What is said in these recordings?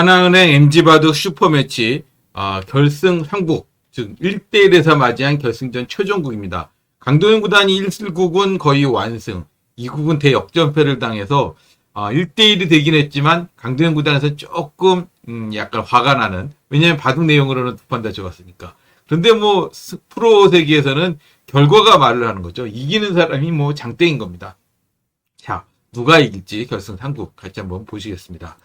하나은행 MG바둑 슈퍼매치 아, 결승 상국 즉 1대1에서 맞이한 결승전 최종국입니다. 강도현 구단이 1승국은 거의 완승, 2국은 대역전패를 당해서 아, 1대1이 되긴 했지만 강도현 구단에서 조금 음, 약간 화가 나는 왜냐하면 바둑 내용으로는 두 판다 적었으니까. 그런데 뭐 스- 프로 세계에서는 결과가 말을 하는 거죠. 이기는 사람이 뭐 장땡인 겁니다. 자, 누가 이길지 결승 상국 같이 한번 보시겠습니다.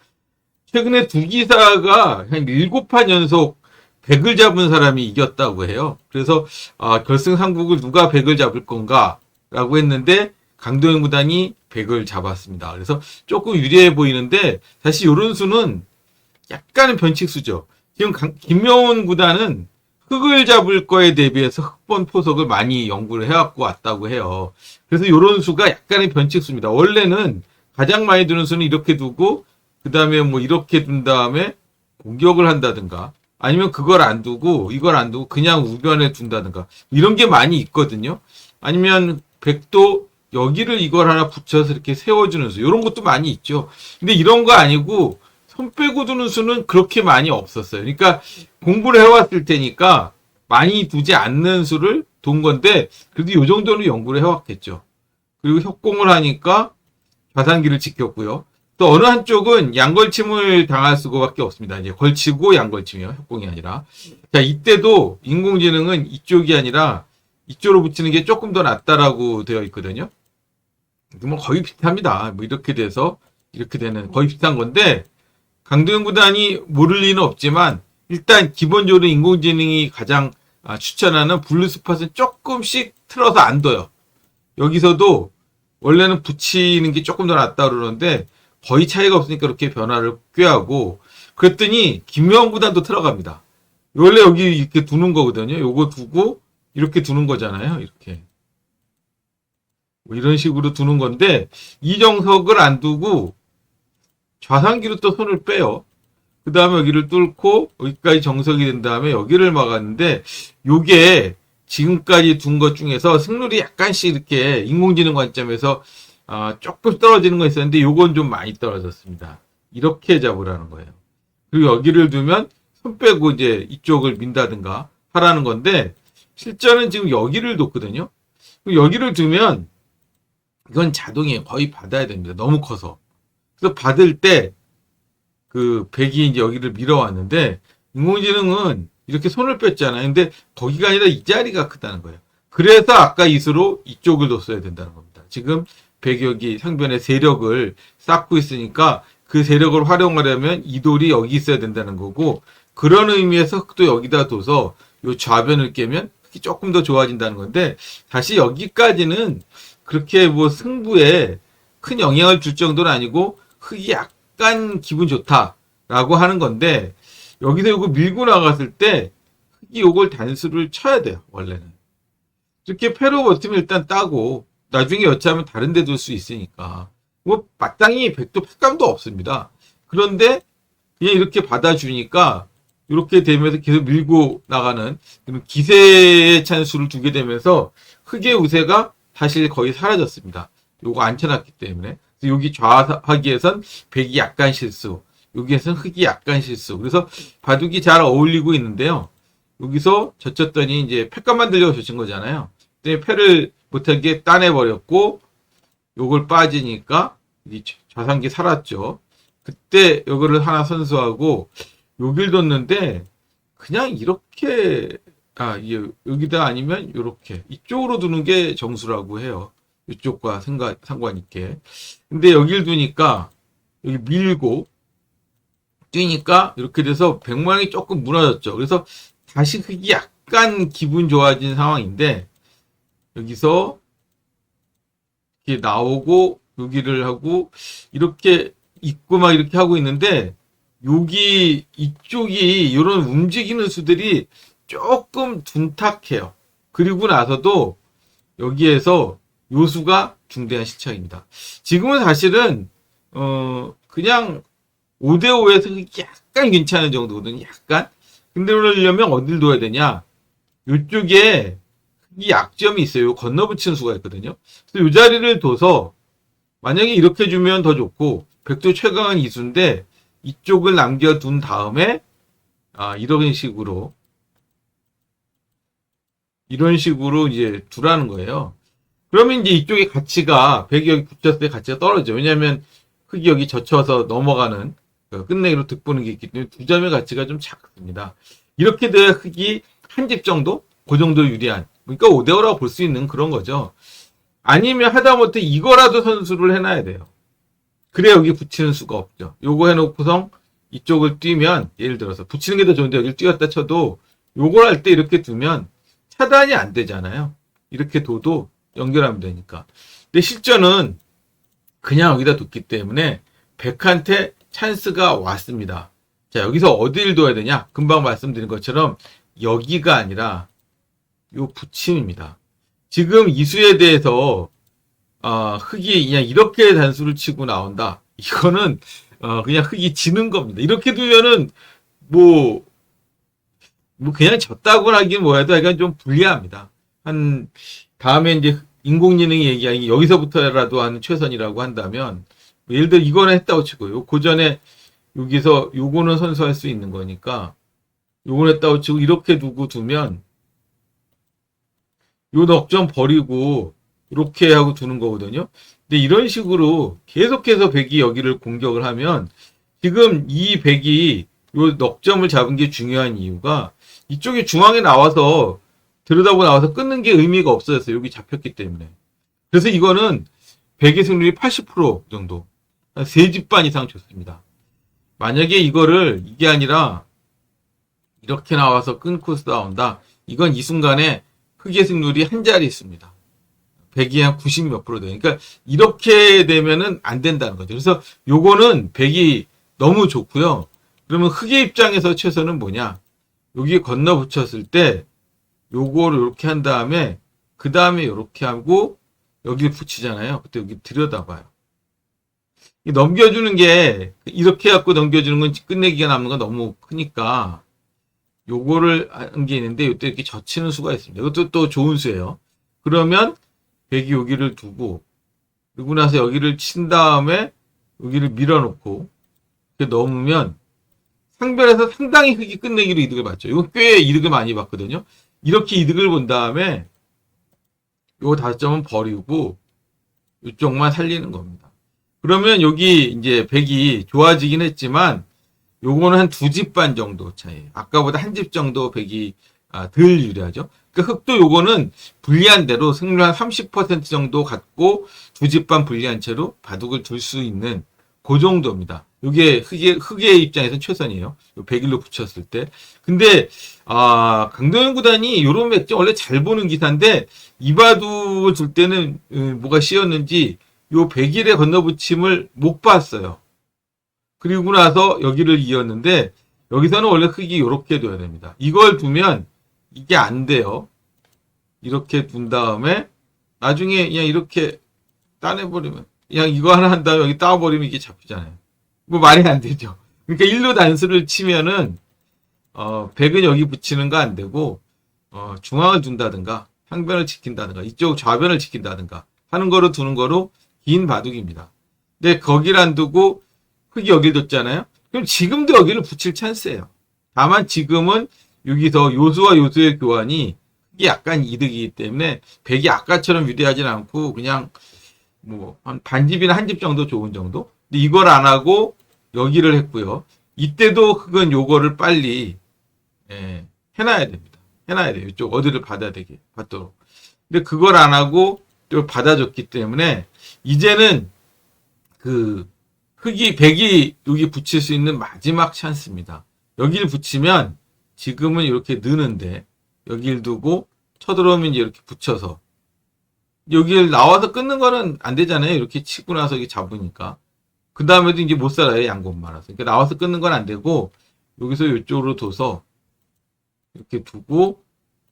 최근에 두 기사가 한 일곱 판 연속 100을 잡은 사람이 이겼다고 해요. 그래서 아, 결승 상국을 누가 100을 잡을 건가라고 했는데 강도현 구단이 100을 잡았습니다. 그래서 조금 유리해 보이는데 사실 이런 수는 약간은 변칙수죠. 지금 강- 김명훈 구단은 흑을 잡을 거에 대비해서 흑번 포석을 많이 연구를 해왔고 왔다고 해요. 그래서 이런 수가 약간의 변칙수입니다. 원래는 가장 많이 두는 수는 이렇게 두고 그 다음에 뭐 이렇게 둔 다음에 공격을 한다든가 아니면 그걸 안 두고 이걸 안 두고 그냥 우변에 둔다든가 이런 게 많이 있거든요. 아니면 백도 여기를 이걸 하나 붙여서 이렇게 세워주는 수 이런 것도 많이 있죠. 근데 이런 거 아니고 손 빼고 두는 수는 그렇게 많이 없었어요. 그러니까 공부를 해왔을 테니까 많이 두지 않는 수를 둔 건데 그래도 이 정도는 연구를 해왔겠죠. 그리고 협공을 하니까 좌상기를 지켰고요. 또 어느 한쪽은 양걸침을 당할 수밖에 없습니다. 이제 걸치고 양걸침이요. 협공이 아니라. 자, 이때도 인공지능은 이쪽이 아니라 이쪽으로 붙이는 게 조금 더 낫다라고 되어 있거든요. 뭐 거의 비슷합니다. 뭐 이렇게 돼서 이렇게 되는 거의 비슷한 건데 강도현 구단이 모를 리는 없지만 일단 기본적으로 인공지능이 가장 아, 추천하는 블루 스팟은 조금씩 틀어서 안 둬요. 여기서도 원래는 붙이는 게 조금 더 낫다 그러는데 거의 차이가 없으니까 그렇게 변화를 꾀하고 그랬더니 김명훈 구단도 들어갑니다. 원래 여기 이렇게 두는 거거든요. 요거 두고 이렇게 두는 거잖아요. 이렇게 뭐 이런 식으로 두는 건데 이정석을 안 두고 좌상기로 또 손을 빼요. 그 다음에 여기를 뚫고 여기까지 정석이 된 다음에 여기를 막았는데 요게 지금까지 둔 것 중에서 승률이 약간씩 이렇게 인공지능 관점에서 아, 조금 떨어지는 거 있었는데 요건 좀 많이 떨어졌습니다. 이렇게 잡으라는 거예요. 그리고 여기를 두면 손 빼고 이제 이쪽을 민다든가 하라는 건데 실전은 지금 여기를 뒀거든요. 여기를 두면 이건 자동이에요. 거의 받아야 됩니다. 너무 커서. 그래서 받을 때 그 백이 이제 여기를 밀어왔는데 인공지능은 이렇게 손을 뺐잖아요. 근데 거기가 아니라 이 자리가 크다는 거예요. 그래서 아까 이수로 이쪽을 뒀어야 된다는 겁니다. 지금 여기 상변에 세력을 쌓고 있으니까 그 세력을 활용하려면 이 돌이 여기 있어야 된다는 거고 그런 의미에서 흑도 여기다 둬서 요 좌변을 깨면 흑이 조금 더 좋아진다는 건데 사실 여기까지는 그렇게 뭐 승부에 큰 영향을 줄 정도는 아니고 흑이 약간 기분 좋다라고 하는 건데 여기서 이거 밀고 나갔을 때 흑이 요걸 단수를 쳐야 돼요 원래는. 이렇게 패로 버티면 일단 따고 나중에 여차하면 다른 데 둘 수 있으니까 뭐 마땅히 백도 팩감도 없습니다 그런데 그냥 이렇게 받아주니까 이렇게 되면서 계속 밀고 나가는 기세의 찬수를 두게 되면서 흑의 우세가 사실 거의 사라졌습니다. 요거 안 쳐놨기 때문에. 여기 좌하기에선 백이 약간 실수, 여기에선 흑이 약간 실수. 그래서 바둑이 잘 어울리고 있는데요. 여기서 젖혔더니 이제 패감 만들려고 젖힌 거잖아요. 근데 패를 못하게 따내버렸고, 요걸 빠지니까 이 좌상기 살았죠. 그때 요거를 하나 선수하고 여길 뒀는데 그냥 이렇게 아 이- 여기다 아니면 요렇게 이쪽으로 두는 게 정수라고 해요. 이쪽과 상관 상관 있게. 근데 여길 두니까 여기 밀고 뛰니까 이렇게 돼서 백모양이 조금 무너졌죠. 그래서 다시 흙이 약간 기분 좋아진 상황인데 여기서 이렇게 나오고 여기를 하고 이렇게 있고 막 이렇게 하고 있는데 여기 이쪽이 이런 움직이는 수들이 조금 둔탁해요. 그리고 나서도 여기에서 요수가 중대한 시청입니다. 지금은 사실은 어 그냥 5대5에서 약간 괜찮은 정도거든요. 약간. 근데 그러려면 어딜 둬야 되냐? 요쪽에 이 약점이 있어요. 건너붙이는 수가 있거든요. 그래서 이 자리를 둬서 만약에 이렇게 주면 더 좋고 백도 최강은 이수인데 이쪽을 남겨둔 다음에 아 이런 식으로 이런 식으로 이제 두라는 거예요. 그러면 이제 이쪽의 가치가 백이 여기 붙였을 때 가치가 떨어져. 왜냐하면 흙이 여기 젖혀서 넘어가는 그 끝내기로 득보는 게 있기 때문에 두 점의 가치가 좀 작습니다. 이렇게 돼야 흙이 한 집 정도? 그 정도 유리한. 그러니까 5대5라고 볼 수 있는 그런 거죠. 아니면 하다못해 이거라도 선수를 해놔야 돼요. 그래 여기 붙이는 수가 없죠. 요거 해놓고서 이쪽을 뛰면 예를 들어서 붙이는 게 더 좋은데 여기를 뛰었다 쳐도 요걸 할 때 이렇게 두면 차단이 안 되잖아요. 이렇게 둬도 연결하면 되니까. 근데 실전은 그냥 여기다 뒀기 때문에 백한테 찬스가 왔습니다. 자, 여기서 어디를 둬야 되냐? 금방 말씀드린 것처럼 여기가 아니라 요 붙임입니다. 지금 이수에 대해서 어, 흙이 그냥 이렇게 단수를 치고 나온다. 이거는 어, 그냥 흙이 지는 겁니다. 이렇게 두면은 뭐, 뭐 그냥 졌다고 하긴 뭐해도 약간 좀 불리합니다. 한 다음에 이제 인공지능이 얘기하기 여기서부터라도 하는 최선이라고 한다면 뭐 예를 들어 이거는 했다고 치고요. 그 전에 여기서 요거는 선수할 수 있는 거니까 요거는 했다고 치고 이렇게 두고 두면 요 넉점 버리고 이렇게 하고 두는 거거든요. 근데 이런 식으로 계속해서 백이 여기를 공격을 하면 지금 이 백이 요 넉점을 잡은 게 중요한 이유가 이쪽에 중앙에 나와서 들여다보고 나와서 끊는 게 의미가 없어졌어요. 여기 잡혔기 때문에. 그래서 이거는 백의 승률이 80% 정도. 한세집 반 이상 좋습니다. 만약에 이거를 이게 아니라 이렇게 나와서 끊고 싸운다. 이건 이 순간에 흑의 승률이 한 자리 있습니다. 100이 한 90 몇 프로 돼요. 그러니까 이렇게 되면은 안 된다는 거죠. 그래서 요거는 100이 너무 좋고요. 그러면 흑의 입장에서 최선은 뭐냐? 여기 건너 붙였을 때 요거를 이렇게 한 다음에 그 다음에 이렇게 하고 여기 붙이잖아요. 그때 여기 들여다봐요. 이 넘겨주는 게 이렇게 갖고 넘겨주는 건 끝내기가 남는 건 너무 크니까 요거를 한 게 있는데 이때 이렇게 젖히는 수가 있습니다. 이것도 또 좋은 수예요. 그러면 백이 여기를 두고 그리고 나서 여기를 친 다음에 여기를 밀어놓고 이렇게 넣으면 상변에서 상당히 흙이 끝내기로 이득을 봤죠. 이거 꽤 이득을 많이 봤거든요. 이렇게 이득을 본 다음에 요 다섯 점은 버리고 이쪽만 살리는 겁니다. 그러면 여기 이제 백이 좋아지긴 했지만 요거는 한 두 집 반 정도 차이. 아까보다 한 집 정도 백이 아, 덜 유리하죠. 그 흑도 요거는 불리한 대로 승률 한 30% 정도 갖고 두 집 반 불리한 채로 바둑을 둘 수 있는 그 정도입니다. 요게 흑의, 흑의 입장에서는 최선이에요. 요 100일로 붙였을 때. 근데, 아, 강동현 구단이 요런 맥주 원래 잘 보는 기사인데, 이바둑을 둘 때는, 음, 뭐가 씌었는지, 요 100일의 건너붙임을 못 봤어요. 그리고 나서 여기를 이었는데, 여기서는 원래 흑이 요렇게 둬야 됩니다. 이걸 두면, 이게 안 돼요. 이렇게 둔 다음에, 나중에 그냥 이렇게 따내버리면, 그냥 이거 하나 한 다음에 여기 따버리면 이게 잡히잖아요. 뭐 말이 안 되죠. 그러니까 일로 단수를 치면은 어 100은 여기 붙이는 거 안 되고 어 중앙을 둔다든가 상변을 지킨다든가 이쪽 좌변을 지킨다든가 하는 거로 두는 거로 긴 바둑입니다. 근데 거기를 안 두고 흙이 여기를 뒀잖아요. 그럼 지금도 여기를 붙일 찬스예요. 다만 지금은 여기서 요수와 요수의 교환이 흙이 약간 이득이기 때문에 백이 아까처럼 유리하진 않고 그냥 뭐 한 반집이나 한 집 정도 좋은 정도. 근데 이걸 안 하고 여기를 했고요. 이때도 흙은 요거를 빨리 예, 해놔야 됩니다. 해놔야 돼요. 이쪽 어디를 받아야 되게 받도록. 근데 그걸 안 하고 또 받아줬기 때문에 이제는 그 흙이 백이 여기 붙일 수 있는 마지막 찬스입니다. 여기를 붙이면 지금은 이렇게 느는데 여기를 두고 쳐들어오면 이렇게 붙여서 여기를 나와서 끊는 거는 안 되잖아요. 이렇게 치고 나서 이게 잡으니까. 그 다음에도 이제 못 살아요. 양곡 말아서. 그러니까 나와서 끊는 건 안 되고, 여기서 이쪽으로 둬서, 이렇게 두고,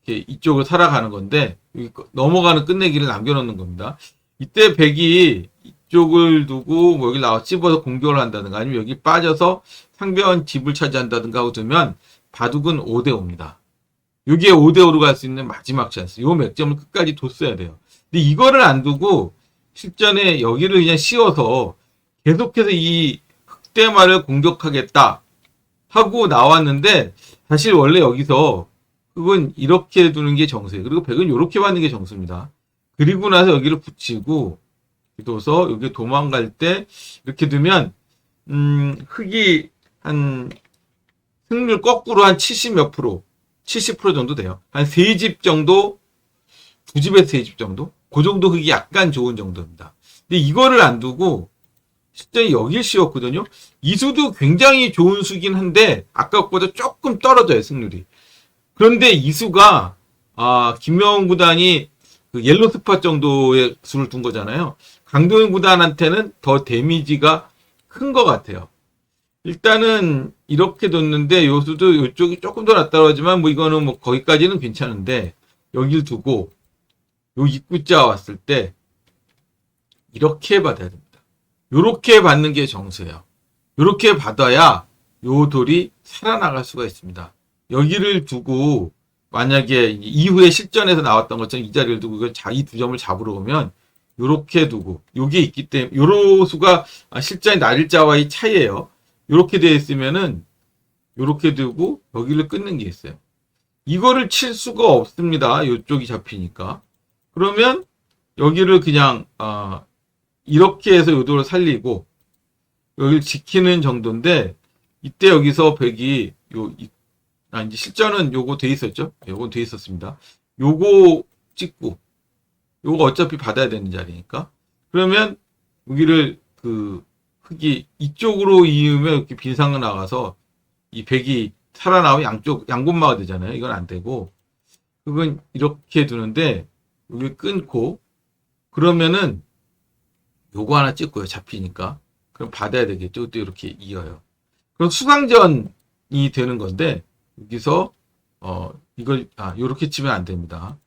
이렇게 이쪽을 살아가는 건데, 넘어가는 끝내기를 남겨놓는 겁니다. 이때 백이 이쪽을 두고, 뭐 여기 나와 찝어서 공격을 한다든가, 아니면 여기 빠져서 상변 집을 차지한다든가 하고 두면, 바둑은 5대5입니다. 여기에 5대5로 갈 수 있는 마지막 찬스. 요 맥점을 끝까지 뒀어야 돼요. 근데 이거를 안 두고 실전에 여기를 그냥 씌워서 계속해서 이 흑대마를 공격하겠다 하고 나왔는데 사실 원래 여기서 흑은 이렇게 두는 게 정수예요. 그리고 백은 이렇게 받는 게 정수입니다. 그리고 나서 여기를 붙이고 둬서 여기 도망갈 때 이렇게 두면 음, 흑이 한 승률 거꾸로 한 70 몇 프로, 70% 정도 돼요. 한 세 집 정도, 두 집에서 세 집 정도? 그 정도 흑이 약간 좋은 정도입니다. 근데 이거를 안 두고 실제 여길 씌웠거든요. 이 수도 굉장히 좋은 수긴 한데 아까보다 조금 떨어져요 승률이. 그런데 이 수가 아 김명훈 구단이 그 옐로 스팟 정도의 수를 둔 거잖아요. 강동현 구단한테는 더 데미지가 큰 것 같아요. 일단은 이렇게 뒀는데 요 수도 이쪽이 조금 더 낫다고 하지만 뭐 이거는 뭐 거기까지는 괜찮은데 여길 두고 요 입구자 왔을 때 이렇게 받아야 됩니다. 요렇게 받는 게 정수예요. 요렇게 받아야 요 돌이 살아나갈 수가 있습니다. 여기를 두고 만약에 이후에 실전에서 나왔던 것처럼 이 자리를 두고 이걸 자, 이 두 점을 잡으러 오면 요렇게 두고 요게 있기 때문에 요로 수가 아, 실전의 날일자와의 차이예요. 요렇게 되어 있으면은 요렇게 두고 여기를 끊는 게 있어요. 이거를 칠 수가 없습니다. 요쪽이 잡히니까. 그러면 여기를 그냥 아, 이렇게 해서 요도를 살리고 여기를 지키는 정도인데 이때 여기서 백이 요 이- 아, 이제 실전은 요거 돼 있었죠? 요건 돼 있었습니다. 요거 찍고 요거 어차피 받아야 되는 자리니까 그러면 여기를 그 흙이 이쪽으로 이으면 이렇게 빈상을 나가서 이 백이 살아나오면 양쪽 양곳마가 되잖아요. 이건 안 되고 흙은 이렇게 두는데 여기 끊고 그러면은 요거 하나 찍고요. 잡히니까. 그럼 받아야 되겠죠. 또 이렇게 이어요. 그럼 수강전이 되는 건데, 여기서, 어, 이걸, 아, 요렇게 치면 안 됩니다.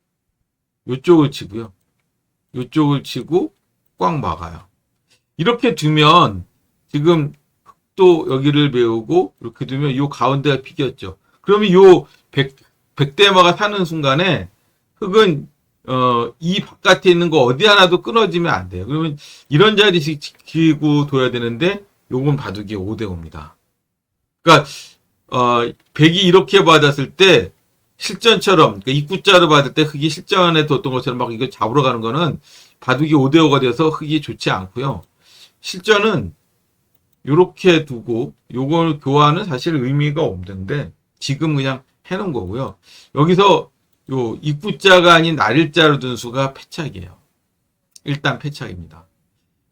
요쪽을 치고요. 요쪽을 치고 꽉 막아요. 이렇게 두면, 지금 또 여기를 메우고, 이렇게 두면 요 가운데가 비겼죠. 그러면 요 백, 백대마가 사는 순간에 흙은 어, 이 바깥에 있는 거 어디 하나도 끊어지면 안 돼요. 그러면 이런 자리씩 지키고 둬야 되는데, 요건 바둑이 5대 5입니다. 그러니까, 어, 백이 이렇게 받았을 때, 실전처럼, 그러니까 입구자로 받을 때 흙이 실전에 뒀던 것처럼 막 이거 잡으러 가는 거는 바둑이 5대5가 돼서 흙이 좋지 않고요. 실전은 요렇게 두고, 요걸 교환은 사실 의미가 없는데, 지금 그냥 해놓은 거고요. 여기서 요 입구자가 아닌 날일자로 둔 수가 패착이에요. 일단 패착입니다.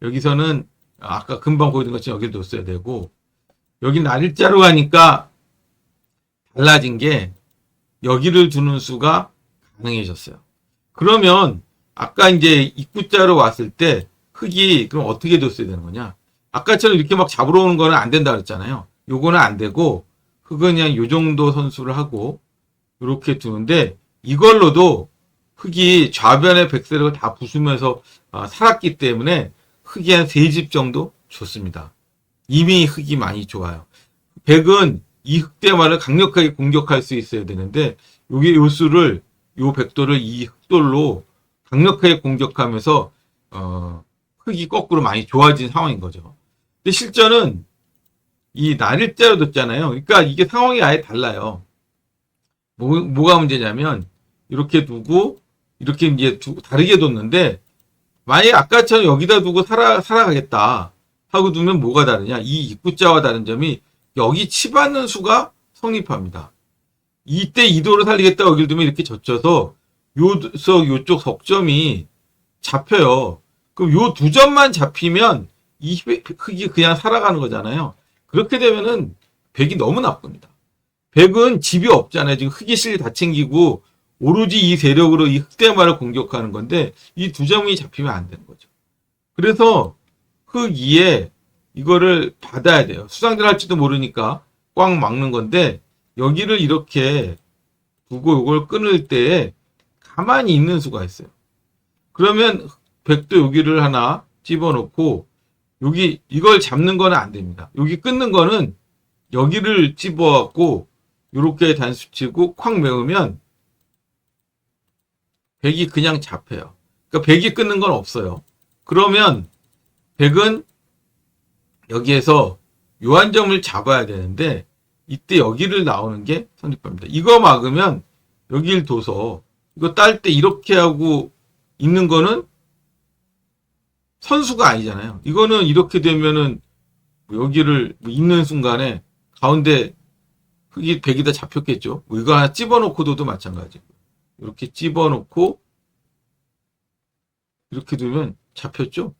여기서는 아까 금방 보여준 것처럼 여기를 뒀어야 되고 여기 날일자로 가니까 달라진 게 여기를 두는 수가 가능해졌어요. 그러면 아까 이제 입구자로 왔을 때 흙이 그럼 어떻게 뒀어야 되는 거냐? 아까처럼 이렇게 막 잡으러 오는 거는 안 된다 그랬잖아요. 요거는 안 되고 흙은 그냥 요 정도 선수를 하고 이렇게 두는데 이걸로도 흙이 좌변의 백세력을 다 부수면서 아, 살았기 때문에 흙이 한 세 집 정도 좋습니다. 이미 흙이 많이 좋아요. 백은 이 흑대마를 강력하게 공격할 수 있어야 되는데 요게 요 수를 요 백도를 이 흑돌로 강력하게 공격하면서 어, 흙이 거꾸로 많이 좋아진 상황인 거죠. 근데 실전은 이 날일자로 뒀잖아요. 그러니까 이게 상황이 아예 달라요. 뭐, 뭐가 문제냐면 이렇게 두고 이렇게 이제 두, 다르게 뒀는데 만약에 아까처럼 여기다 두고 살아 살아가겠다 하고 두면 뭐가 다르냐? 이 입구자와 다른 점이 여기 치받는 수가 성립합니다. 이때 이도를 살리겠다 여기를 두면 이렇게 젖혀서 요서 요쪽 석점이 잡혀요. 그럼 요 두 점만 잡히면 이 흙이 그냥 살아가는 거잖아요. 그렇게 되면은 백이 너무 나쁩니다. 백은 집이 없잖아요. 지금 흙이 실이 다 챙기고 오로지 이 세력으로 이 흑대마를 공격하는 건데 이 두 점이 잡히면 안 되는 거죠. 그래서 흙 위에 이거를 받아야 돼요. 수상전 할지도 모르니까 꽉 막는 건데 여기를 이렇게 두고 이걸 끊을 때 가만히 있는 수가 있어요. 그러면 백도 여기를 하나 집어넣고 여기 이걸 잡는 거는 안 됩니다. 여기 끊는 거는 여기를 집어갖고 이렇게 단수 치고 콱 메우면 백이 그냥 잡혀요. 그러니까 백이 끊는 건 없어요. 그러면 백은 여기에서 요한 점을 잡아야 되는데 이때 여기를 나오는 게 선입입니다. 이거 막으면 여기를 둬서 이거 딸 때 이렇게 하고 있는 거는 선수가 아니잖아요. 이거는 이렇게 되면은 여기를 있는 순간에 가운데 흙이 백이다 잡혔겠죠. 뭐 이거 하나 집어넣고도 마찬가지고 이렇게 집어넣고 이렇게 두면 잡혔죠.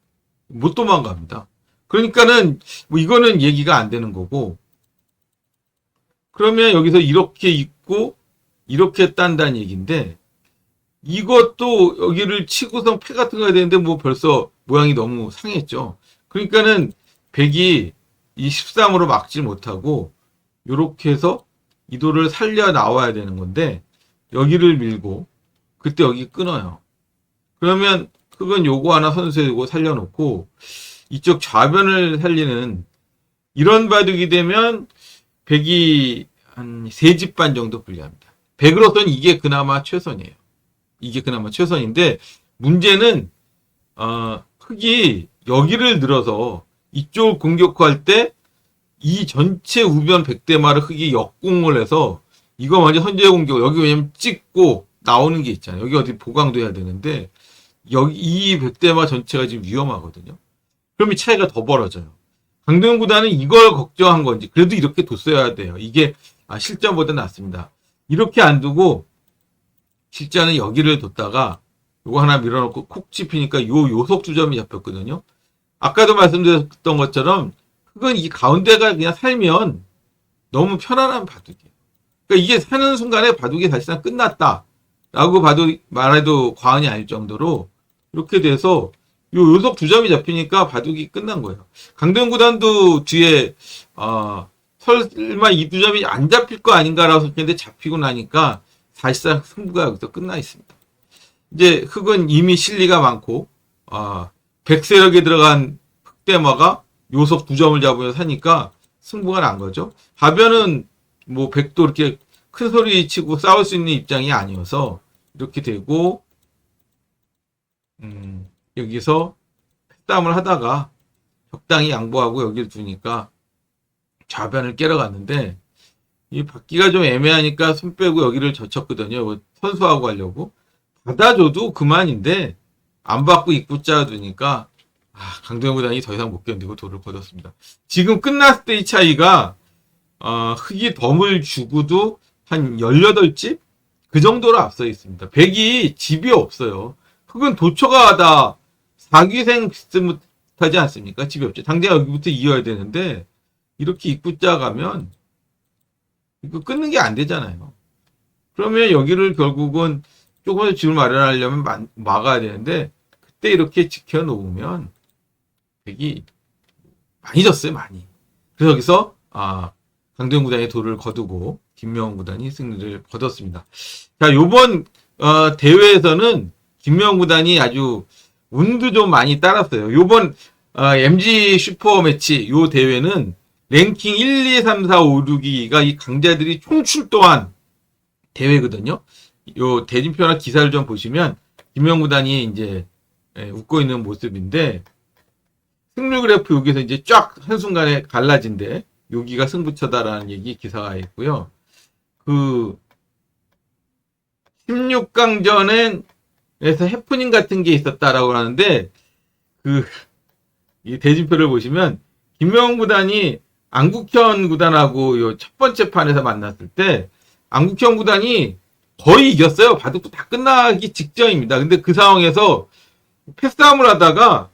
못 도망갑니다. 그러니까는 뭐 이거는 얘기가 안 되는 거고 그러면 여기서 이렇게 있고 이렇게 딴다는 얘기인데 이것도 여기를 치고선 패 같은 거 해야 되는데 뭐 벌써 모양이 너무 상했죠. 그러니까는 백이 이 13으로 막지 못하고 요렇게 해서 이도를 살려 나와야 되는 건데 여기를 밀고 그때 여기 끊어요. 그러면 흙은 요거 하나 선수해두고 살려놓고 이쪽 좌변을 살리는 이런 바둑이 되면 백이 한세집반 정도 불리합니다. 백으로서는 이게 그나마 최선이에요. 이게 그나마 최선인데 문제는 어, 흙이 여기를 늘어서 이쪽 공격할 때 이 전체 우변 백대마를 흙이 역공을 해서 이거 완전 선제 공격 여기 왜냐면 찍고 나오는 게 있잖아요. 여기 어디 보강돼야 되는데 여기 이 백대마 전체가 지금 위험하거든요. 이 차이가 더 벌어져요. 강동원 구단은 이걸 걱정한 건지 그래도 이렇게 뒀어야 돼요. 이게 아, 실전보다 낫습니다. 이렇게 안 두고 실전은 여기를 뒀다가 요거 하나 밀어놓고 콕 짚히니까 요 요속 주점이 잡혔거든요. 아까도 말씀드렸던 것처럼 흙은 이 가운데가 그냥 살면 너무 편안한 바둑이에요. 그러니까 이게 사는 순간에 바둑이 사실상 끝났다라고 봐도 말해도 과언이 아닐 정도로 이렇게 돼서 요 요속 두 점이 잡히니까 바둑이 끝난 거예요. 강동 구단도 뒤에 어, 설마 이 두 점이 안 잡힐 거 아닌가라고 생각했는데 잡히고 나니까 사실상 승부가 여기서 끝나 있습니다. 이제 흙은 이미 실리가 많고 아, 백세력에 들어간 흑대마가 요속 두 점을 잡으면서 하니까 승부가 난 거죠. 하변은 뭐 백도 이렇게 큰 소리 치고 싸울 수 있는 입장이 아니어서 이렇게 되고 음, 여기서 패싸움을 하다가 적당히 양보하고 여기를 두니까 좌변을 깨러 갔는데 이 받기가 좀 애매하니까 손 빼고 여기를 젖혔거든요. 뭐 선수하고 하려고 받아줘도 그만인데 안 받고 입구자 두니까 아, 강동현 구단이 더 이상 못 견디고 돌을 걷었습니다. 지금 끝났을 때 이 차이가 어, 흙이 덤을 주고도 한 18집? 그 정도로 앞서 있습니다. 백이 집이 없어요. 흙은 도처가 다 사기생 비슷하지 않습니까? 집이 없죠. 당장 여기부터 이어야 되는데 이렇게 입구자 가면 이거 끊는 게 안 되잖아요. 그러면 여기를 결국은 조금 더 집을 마련하려면 마- 막아야 되는데 그때 이렇게 지켜놓으면 백이 많이 졌어요, 많이. 그래서 여기서 아 강도현 구단이 돌을 거두고 김명훈 구단이 승리를 거뒀습니다. 자, 요번 어, 대회에서는 김명훈 구단이 아주 운도 좀 많이 따랐어요. 요번 어, MG 슈퍼 매치 요 대회는 랭킹 1, 2, 3, 4, 5, 6위가 이 강자들이 총출동한 대회거든요. 요 대진표나 기사를 좀 보시면 김명훈 구단이 이제 예, 웃고 있는 모습인데 승률 그래프 여기서 이제 쫙 한순간에 갈라진데 여기가 승부처다라는 얘기 기사가 있고요. 그 16강전 에서 해프닝 같은 게 있었다라고 하는데 그 이 대진표를 보시면 김명훈 구단이 안국현 구단하고 요 첫 번째 판에서 만났을 때 안국현 구단이 거의 이겼어요. 바둑도 다 끝나기 직전입니다. 근데 그 상황에서 패싸움을 하다가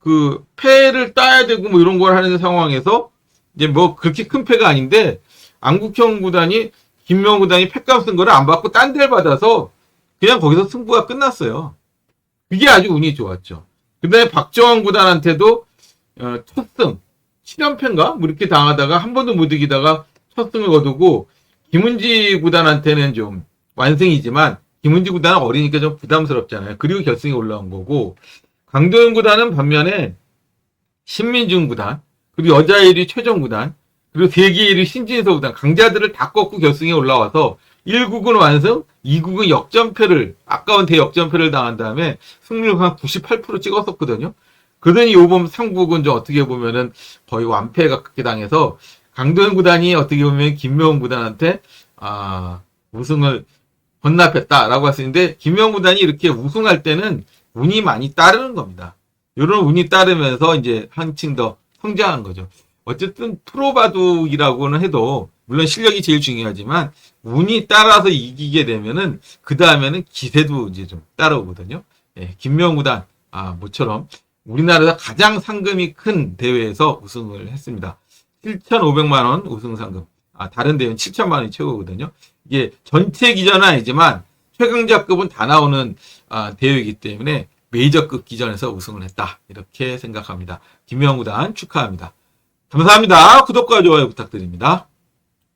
그 패를 따야 되고 뭐 이런 걸 하는 상황에서 이제 뭐 그렇게 큰 패가 아닌데 안국형 구단이 김명훈 구단이 패값 쓴 거를 안 받고 딴 데를 받아서 그냥 거기서 승부가 끝났어요. 그게 아주 운이 좋았죠. 그다음에 박정환 구단한테도 어, 첫 승, 7연패인가? 뭐 이렇게 당하다가 한 번도 못 이기다가 첫 승을 거두고 김은지 구단한테는 좀 완승이지만 김은지 구단은 어리니까 좀 부담스럽잖아요. 그리고 결승에 올라온 거고 강도현 구단은 반면에 신민준 구단 그리고 여자 1위 최정 구단 그리고 세계 1위 신진서 구단 강자들을 다 꺾고 결승에 올라와서 1국은 완승, 2국은 역전패를 아까운 대역전패를 당한 다음에 승률 한98% 찍었었거든요. 그러더니 요번 상북은 좀 어떻게 보면은 거의 완패가 가깝게 당해서 강도현 구단이 어떻게 보면 김명훈 구단한테 아 우승을 헌납했다라고 했었는데 김명훈 구단이 이렇게 우승할 때는 운이 많이 따르는 겁니다. 이런 운이 따르면서 이제 한층 더 성장한 거죠. 어쨌든 프로바둑이라고는 해도 물론 실력이 제일 중요하지만 운이 따라서 이기게 되면은 그 다음에는 기세도 이제 좀 따라오거든요. 예, 김명훈 구단 아 모처럼 우리나라에서 가장 상금이 큰 대회에서 우승을 했습니다. 7,500만 원 우승 상금. 아 다른 대회는 7천만 원이 최고거든요. 이게 전체 기전은 아니지만 최강자급은 다 나오는 아, 대회이기 때문에 메이저급 기전에서 우승을 했다 이렇게 생각합니다. 김명훈 구단 축하합니다. 감사합니다. 구독과 좋아요 부탁드립니다.